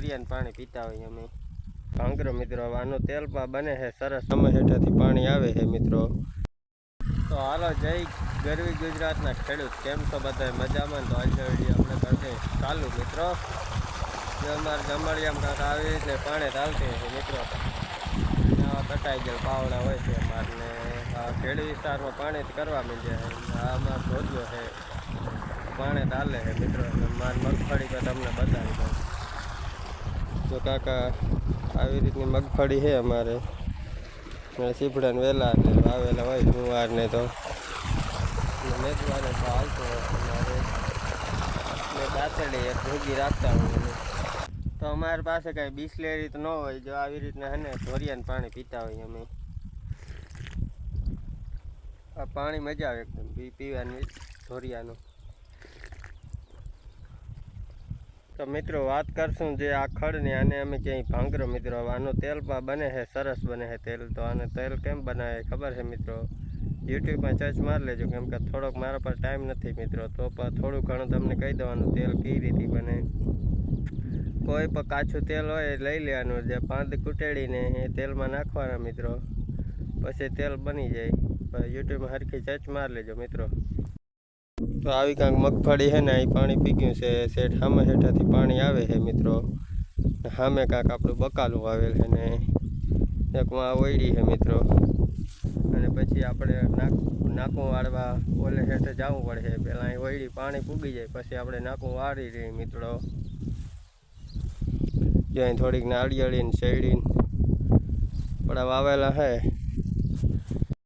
ધોરિયાને પાણી પીતા હોઈએ અમે. ભાંગરો મિત્રો આનું તેલ પણ બને છે, સરસ. સમય હેઠળથી પાણી આવે છે મિત્રો. તો હાલો, જય ગરવી ગુજરાતના ખેડૂત. કેમ છો બધા મજામાં? તો આજે આપણે કરશે ચાલુ મિત્રો. અમારે ગમડિયામાં કાંક આવી રીતે પાણી ચાલતી હોય છે મિત્રો. કટાઈ ગયેલ પાવડા હોય છે અમારને. ખેડ વિસ્તારમાં પાણી જ કરવા માંડ્યા છે. આમાં ધોધ્યો છે. પાણી ચાલે છે મિત્રો. મારી મગફળી તો તમને બતાવી દઉં. જો કાકા આવી રીતની મગફળી છે અમારે. ને વહેલા ને વાવેલા હોય ગુવાર ને તો મેઘવારે તો હોય અમારે મેં દાંતડી ભેગી રાખતા હોય તો અમારી પાસે કાંઈ બિસ્લેરી તો ન હોય, જો આવી રીતના હને ધોરિયાને પાણી પીતા હોય અમે. આ પાણી મજા આવે એકદમ પીવાની ધોરિયાનું તો મિત્રો વાત કરશું જે આ ખડની આને અમે ક્યાંય ભાંગરો મિત્રો આનું તેલ પણ બને છે, સરસ બને છે તેલ. તો આને તેલ કેમ બનાવે ખબર છે મિત્રો? યુટ્યુબમાં સર્ચ મારી લેજો, કેમ કે થોડોક મારા પર ટાઈમ નથી મિત્રો. તો પણ થોડું ઘણું તમને કહી દેવાનું તેલ કઈ રીતે બને. કોઈ પણ કાચું તેલ હોય લઈ લેવાનું, જે પાંદ કૂટેડીને એ તેલમાં નાખવાના મિત્રો. પછી તેલ બની જાય. પણ યુટ્યુબમાં હરખી સર્ચ મારી લેજો મિત્રો. તો આવી કાંક મગફળી છે ને, અહીં પાણી પી ગયું છે. શેઠ સામે હેઠાથી પાણી આવે છે મિત્રો. સામે કાંક આપણું બકાલું આવેલ છે ને એકમાં ઓયડી છે મિત્રો. અને પછી આપણે નાક, નાકું વાળવા ઓલે હેઠે જવું પડે પહેલાં અહીં ઓયડી પાણી પૂગી જાય, પછી આપણે નાકું વાળી રહીએ મિત્રો. જ્યાં થોડીક નાળિયેળીને શેરડીને પડા વાવેલા છે.